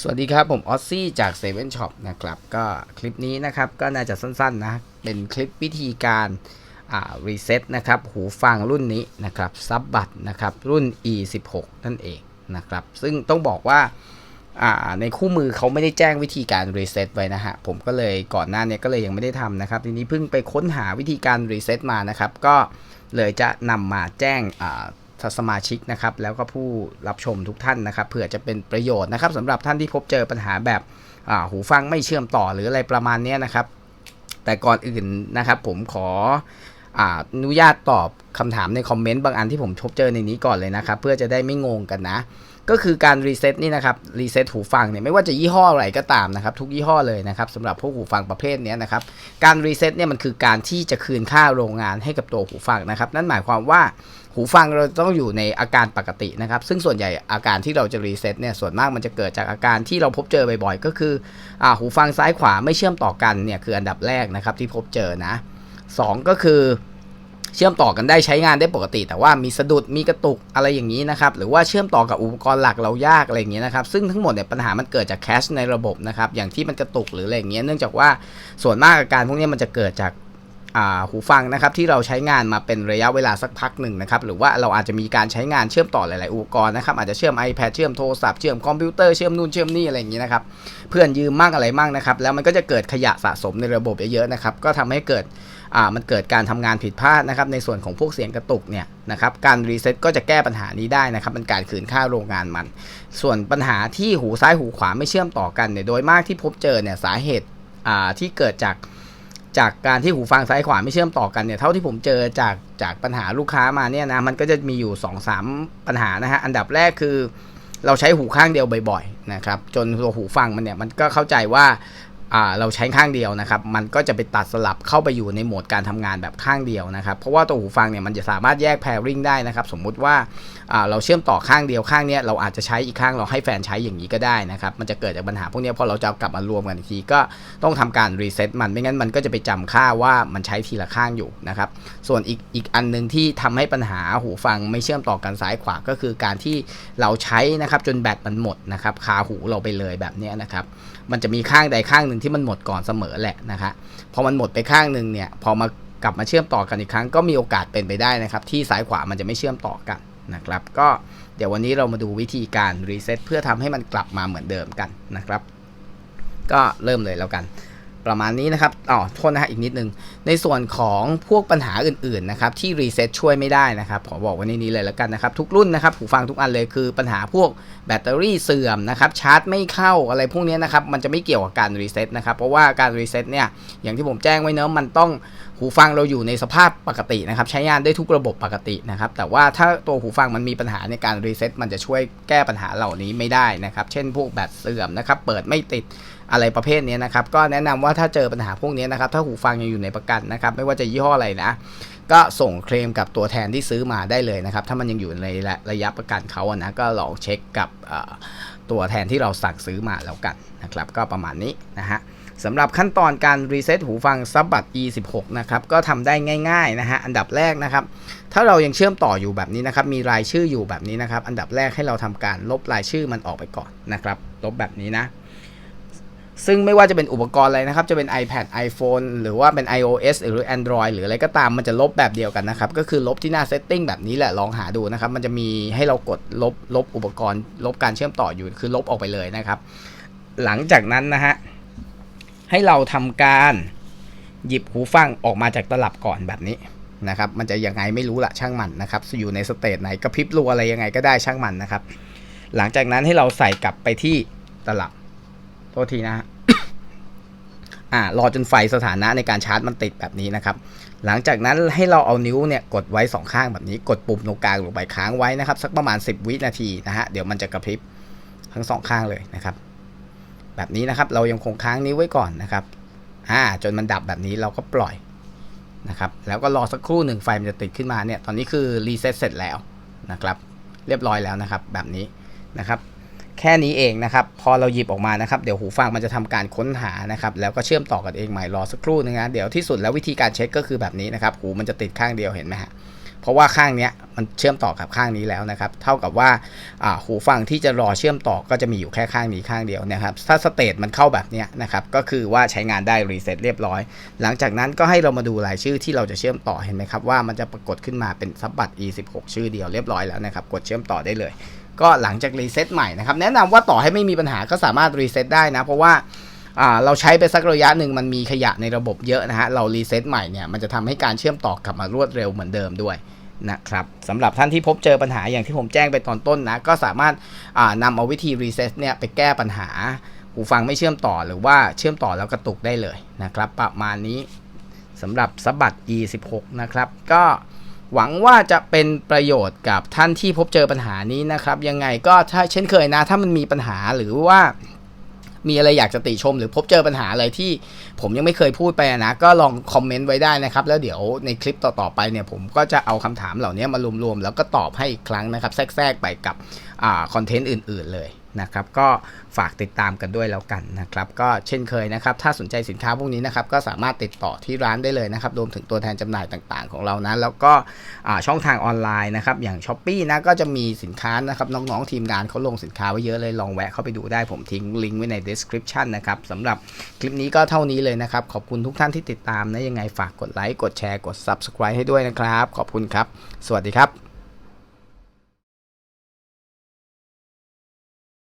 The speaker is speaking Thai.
สวัสดีครับ ผมออซซี่จาก7 e เ e ่ Shop นะครับ ก็คลิปนี้นะครับก็น่าจะสั้นๆนะ เป็นคลิปวิธีการอ่ารีเซ็ตนะครับ หูฟังรุ่นนี้นะครับซับบัตนะครับ รุ่น E16 นั่นเองนะครับ ซึ่งต้องบอกว่าอ่าในคู่มือเขาไม่ได้แจ้งวิธีการรีเซ็ตไว้นะฮะ ผมก็เลยก่อนหน้านี้ก็เลยยังไม่ได้ทำนะครับ ทีนี้เพิ่งไปค้นหาวิธีการรีเซ็ตมานะครับ ก็เลยจะนำมาแจ้งอ่า สมาชิกนะครับแล้วก็ผู้รับชมทุกท่านนะครับเผื่อจะเป็นประโยชน์นะครับสำหรับท่านที่พบเจอปัญหาแบบหูฟังไม่เชื่อมต่อหรืออะไรประมาณนี้นะครับแต่ก่อนอื่นนะครับผมขอ อนุญาตตอบคำถามในคอมเมนต์บางอันที่ผมพบเจอในนี้ก่อนเลยนะครับ เพื่อจะได้ไม่งงกันนะ ก็คือการรีเซ็ตนี่นะครับรีเซ็ตหูฟังเนี่ยไม่ว่าจะยี่ห้ออะไรก็ตามนะครับทุกยี่ห้อเลยนะครับสำหรับพวกหูฟังประเภทนี้นะครับการรีเซ็ตเนี่ยมันคือการที่จะคืนค่าโรงงานให้กับตัวหูฟังนะครับ นั่นหมายความว่าหูฟังเราต้องอยู่ในอาการปกตินะครับ ซึ่งส่วนใหญ่อาการที่เราจะรีเซ็ตเนี่ยส่วนมากมันจะเกิดจากอาการที่เราพบเจอบ่อยๆ ก็คืออหูฟังซ้ายขวาไม่เชื่อมต่อกันเนี่ยคืออันดับแรกนะครับที่พบเจอนะ สองก็คือเชื่อมต่อกันได้ใช้งานได้ปกติ แต่ว่ามีสะดุดมีกระตุกอะไรอย่างนี้นะครับหรือว่าเชื่อมต่อกับอุปกรณ์หลักเรายากอะไรอย่างเงี้นะครับซึ่งทั้งหมดเนี่ยปัญหามันเกิดจากแคชในระบบนะครับอย่างที่มันกระตุกหรืออะไรอย่างเงี้ยเนื่องจากว่าส่วนมากอาการพวกนี้มันจะเกิดจากาหูฟังนะครับที่เราใช้งานมาเป็นระยะเวลาสักพักหนึ่งนะครับหรือว่าเราอาจจะมีการใช้งานเชื่อมต่อหลาย ๆ อุปกรณ์นะครับอาจจะเชื่อม iPad เชื่อมโทรศัพท์เชื่อมคอมพิวเตอร์เชื่อมนู่นเชื่อมนี่อะไรอย่างนี้นะครับเพื่อนยืมมั่งอะไรมั่งนะครับแล้วมันก็จะเกิดขยะสะสมในระบบเยอะ ๆ นะครับก็ทำให้เกิด มันเกิดการทำงานผิดพลาดนะครับในส่วนของพวกเสียงกระตุกเนี่ยนะครับการรีเซ็ตก็จะแก้ปัญหานี้ได้นะครับเป็นการคืนค่าโรงงานมัน ส่วนปัญหาที่หูซ้ายหูขวาไม่เชื่อมต่อกันเนี่ยโดยมากที่พบเจอเนี่ยสาเหตุอ่าที่เกิดจากจากการที่หูฟังซ้ายขวาไม่เชื่อมต่อกันเนี่ยเท่าที่ผมเจอจากจากปัญหาลูกค้ามาเนี่ยนะมันก็จะมีอยู่ 2-3 ปัญหานะฮะอันดับแรกคือเราใช้หูข้างเดียวบ่อยๆนะครับจนตัวหูฟังมันเนี่ยมันก็เข้าใจว่า เราใช้ข้างเดียวนะครับ มันก็จะไปตัดสลับเข้าไปอยู่ในโหมดการทำงานแบบข้างเดียวนะครับ เพราะว่าตัวหูฟังเนี่ยมันจะสามารถแยก pairing ได้นะครับ สมมุติว่าเราเชื่อมต่อข้างเดียวข้างเนี้ยเราอาจจะใช้อีกข้างเราให้แฟนใช้อย่างนี้ก็ได้นะครับ มันจะเกิดจากปัญหาพวกนี้พอเราจะกลับมารวมกันอีกทีก็ต้องทำการรีเซ็ตมันไม่งั้นมันก็จะไปจำค่าว่ามันใช้ทีละข้างอยู่นะครับ ส่วนอีกอีกอันหนึ่งที่ทำให้ปัญหาหูฟังไม่เชื่อมต่อกันซ้ายขวาก็คือการที่เราใช้นะครับจนแบตมันหมดนะครับคาหูเราไปเลยแบบเนี้ยนะครับ มันจะมีข้างใดข้างหนึ่งที่มันหมดก่อนเสมอแหละนะคะพอมันหมดไปข้างหนึ่งเนี่ยพอมากลับมาเชื่อมต่อกันอีกครั้งก็มีโอกาสเป็นไปได้นะครับ ที่ซ้ายขวามันจะไม่เชื่อมต่อกันนะครับ ก็เดี๋ยววันนี้เรามาดูวิธีการรีเซ็ตเพื่อทำให้มันกลับมาเหมือนเดิมกันนะครับ ก็เริ่มเลยแล้วกัน ประมาณนี้นะครับอ๋อโทษนะฮะอีกนิดนึง ในส่วนของพวกปัญหาอื่นๆนะครับที่รีเซ็ตช่วยไม่ได้นะครับขอบอกไว้ในนี้เลยแล้วกันนะครับ ทุกรุ่นนะครับหูฟังทุกอันเลยคือปัญหาพวกแบตเตอรี่เสื่อมนะครับชาร์จไม่เข้าอะไรพวกนี้นะครับมันจะไม่เกี่ยวกับการรีเซ็ตนะครับเพราะว่าการรีเซ็ตเนี่ยอย่างที่ผมแจ้งไว้เนอะมันต้อง หูฟังเราอยู่ในสภาพปกตินะครับ ใช้งานได้ทุกระบบปกตินะครับ แต่ว่าถ้าตัวหูฟังมันมีปัญหาในการรีเซ็ตมันจะช่วยแก้ปัญหาเหล่านี้ไม่ได้นะครับ เช่นพวกแบตเสื่อมนะครับ เปิดไม่ติดอะไรประเภทนี้นะครับ ก็แนะนำว่าถ้าเจอปัญหาพวกนี้นะครับ ถ้าหูฟังยังอยู่ในประกันนะครับ ไม่ว่าจะยี่ห้ออะไรนะ ก็ส่งเคลมกับตัวแทนที่ซื้อมาได้เลยนะครับ ถ้ามันยังอยู่ในระยะประกันเขาอะนะ ก็ลองเช็คกับตัวแทนที่เราสั่งซื้อมาแล้วกันนะครับ ก็ประมาณนี้นะฮะ สำหรับขั้นตอนการรีเซ็ตหูฟังซับบัต E16 นะครับก็ทำได้ง่ายๆนะฮะอันดับแรกนะครับถ้าเรายังเชื่อมต่ออยู่แบบนี้นะครับมีรายชื่ออยู่แบบนี้นะครับอันดับแรกให้เราทำการลบรายชื่อมันออกไปก่อนนะครับลบแบบนี้นะซึ่งไม่ว่าจะเป็นอุปกรณ์อะไรนะครับ จะเป็น iPad iPhone หรือว่าเป็น iOS หรือ Android หรืออะไรก็ตามมันจะลบแบบเดียวกันนะครับ ก็คือลบที่หน้า setting แบบนี้แหละลองหาดูนะครับ มันจะมีให้เรากดลบลบอุปกรณ์ ลบการเชื่อมต่ออยู่คือลบออกไปเลยนะครับ หลังจากนั้นนะฮะ ให้เราทำการหยิบหูฟังออกมาจากตลับก่อนแบบนี้นะครับ มันจะยังไงไม่รู้ละช่างมันนะครับ อยู่ในสเตจไหนกระพริบรัวอะไรยังไงก็ได้ช่างมันนะครับ หลังจากนั้นให้เราใส่กลับไปที่ตลับ โทษทีนะฮะอ่ารอจนไฟสถานะในการชาร์จมันติดแบบนี้นะครับ หลังจากนั้นให้เราเอานิ้วเนี่ยกดไว้สองข้างแบบนี้ กดปุ่มตรงกลางลงไปค้างไว้นะครับ สักประมาณ 10 วินาทีนะฮะ เดี๋ยวมันจะกระพริบทั้งสองข้างเลยนะครับ แบบนี้นะครับ เรายังคงค้างนิ้วไว้ก่อนนะครับอ่าจนมันดับแบบนี้เราก็ปล่อยนะครับ แล้วก็รอสักครู่หนึ่งไฟมันจะติดขึ้นมาเนี่ย ตอนนี้คือรีเซ็ตเสร็จแล้วนะครับ เรียบร้อยแล้วนะครับ แบบนี้นะครับ แค่นี้เองนะครับ พอเราหยิบออกมานะครับ เดี๋ยวหูฟังมันจะทำการค้นหานะครับ แล้วก็เชื่อมต่อกันเองใหม่รอสักครู่นึงนะ เดี๋ยวที่สุดแล้ววิธีการเช็คก็คือแบบนี้นะครับ หูมันจะติดข้างเดียวเห็นไหมฮะ เพราะว่าข้างเนี้ยมันเชื่อมต่อกับข้างนี้แล้วนะครับ เท่ากับว่าหูฟังที่จะรอเชื่อมต่อก็จะมีอยู่แค่ข้างนี้ข้างเดียวนะครับ ถ้าสเตตมันเข้าแบบนี้นะครับ ก็คือว่าใช้งานได้รีเซ็ตเรียบร้อย หลังจากนั้นก็ให้เรามาดูรายชื่อที่เราจะเชื่อมต่อเห็นไหมครับว่ามันจะปรากฏขึ้นมาเป็นซับบัต e16 ชื่อเดียวเรียบร้อยแล้วนะครับ กดเชื่อมต่อได้เลย ก็หลังจากรีเซ็ตใหม่นะครับ แนะนำว่าต่อให้ไม่มีปัญหาก็สามารถรีเซ็ตได้นะ เพราะว่า เราใช้ไปสักระยะหนึ่งมันมีขยะในระบบเยอะนะฮะ เรารีเซ็ตใหม่เนี่ยมันจะทำให้การเชื่อมต่อกลับมารวดเร็วเหมือนเดิมด้วยนะครับสำหรับท่านที่พบเจอปัญหาอย่างที่ผมแจ้งไปตอนต้นนะ ก็สามารถนำเอาวิธีรีเซ็ตเนี่ยไปแก้ปัญหา หูฟังไม่เชื่อมต่อหรือว่าเชื่อมต่อแล้วกระตุกได้เลยนะครับ ประมาณนี้สำหรับสบัด e16 นะครับ ก็หวังว่าจะเป็นประโยชน์กับท่านที่พบเจอปัญหานี้นะครับ ยังไงก็ถ้าเช่นเคยนะ ถ้ามันมีปัญหาหรือว่า มีอะไรอยากจะติชม หรือพบเจอปัญหาอะไรที่ผมยังไม่เคยพูดไปนะ ก็ลองคอมเมนต์ไว้ได้นะครับ แล้วเดี๋ยวในคลิปต่อๆไปเนี่ยผมก็จะเอาคำถามเหล่านี้มารวมๆ แล้วก็ตอบให้อีกครั้งนะครับ แทรกๆไปกับคอนเทนต์อื่น ๆ เลย นะครับก็ฝากติดตามกันด้วยแล้วกันนะครับก็เช่นเคยนะครับ ถ้าสนใจสินค้าพวกนี้นะครับก็สามารถติดต่อที่ร้านได้เลยนะครับรวมถึงตัวแทนจำหน่ายต่างๆ ของเรานะแล้วก็ช่องทางออนไลน์นะครับอย่าง s h อ p e e นะก็จะมีสินค้านะครับน้องๆทีมงานเขาลงสินค้าไว้เยอะเลยลองแวะเข้าไปดูได้ผมทิ้งลิงก์ไว้ใน description นะครับสำหรับคลิปนี้ก็เท่านี้เลยนะครับ ขอบคุณทุกท่านที่ติดตามนะยังไงฝากกดไลค์กดแชร์กด subscribe ให้ด้วยนะครับ ขอบคุณครับ สวัสดีครับ